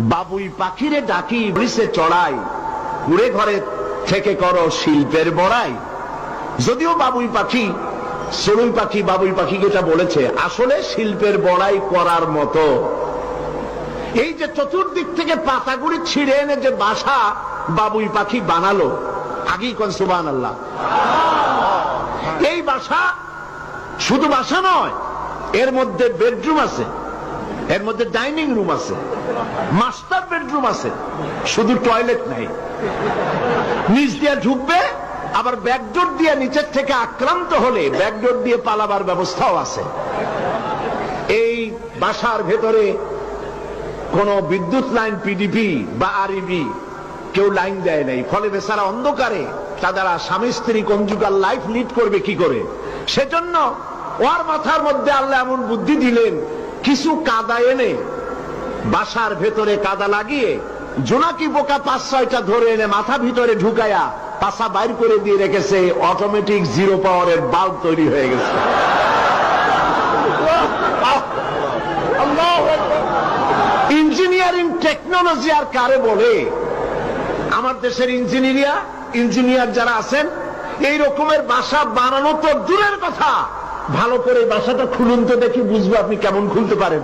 বাবুই পাখিরে ডাকি ব্রিসে চড়াই। কুড়ে ঘরে থেকে করো শিল্পের বড়াই। যদিও বাবুই পাখি চড়ুই পাখি, বাবুই পাখি যেটা বলেছে, আসলে শিল্পের বড়াই করার মতো। এই যে চতুর্দিক থেকে পাতাগুড়ি ছিঁড়ে এনে যে বাসা বাবুই পাখি বানালো, আগেই কন সুবান আল্লাহ এই বাসা শুধু বাসা নয়, এর মধ্যে বেডরুম আছে। এর মধ্যে ডাইনিং রুম আছে, মাস্টার বেডরুম আছে, শুধু টয়লেট নাই। নিচ দিয়ে ঢুকবে, আবার ব্যাকডোর দিয়ে নিচের থেকে আক্রান্ত হলে ব্যাকডোর দিয়ে পালাবার ব্যবস্থাও আছে। এই বাসার ভেতরে কোন বিদ্যুৎ লাইন পিডিপি বা আরইবি কেউ লাইন দেয় নাই। ফলে বেচারা অন্ধকারে তারা স্বামী স্ত্রী কঞ্জুগাল লাইফ লিড করবে কি করে? সেজন্য ওর মাথার মধ্যে আল্লাহ এমন বুদ্ধি দিলেন কিছু কাদা এনে, বাসার ভেতরে কাদা লাগিয়ে, জোনাকি বোকা পাঁচ ছয়টা ধরে এনে মাথা ভিতরে ঢুকায়া পাশা বাইর করে দিয়ে রেখেছে অটোমেটিক জিরো পাওয়ারের বাল্ব তৈরি হয়ে গেছে। ইঞ্জিনিয়ারিং টেকনোলজি আর কারে বলে? আমার দেশের ইঞ্জিনিয়ার ইঞ্জিনিয়ার যারা আছেন, এই রকমের বাসা বানানো তো দূরের কথা। ভালো করে বাসাটা খুলুন তো দেখি বুঝব আপনি কেমন খুলতে পারেন।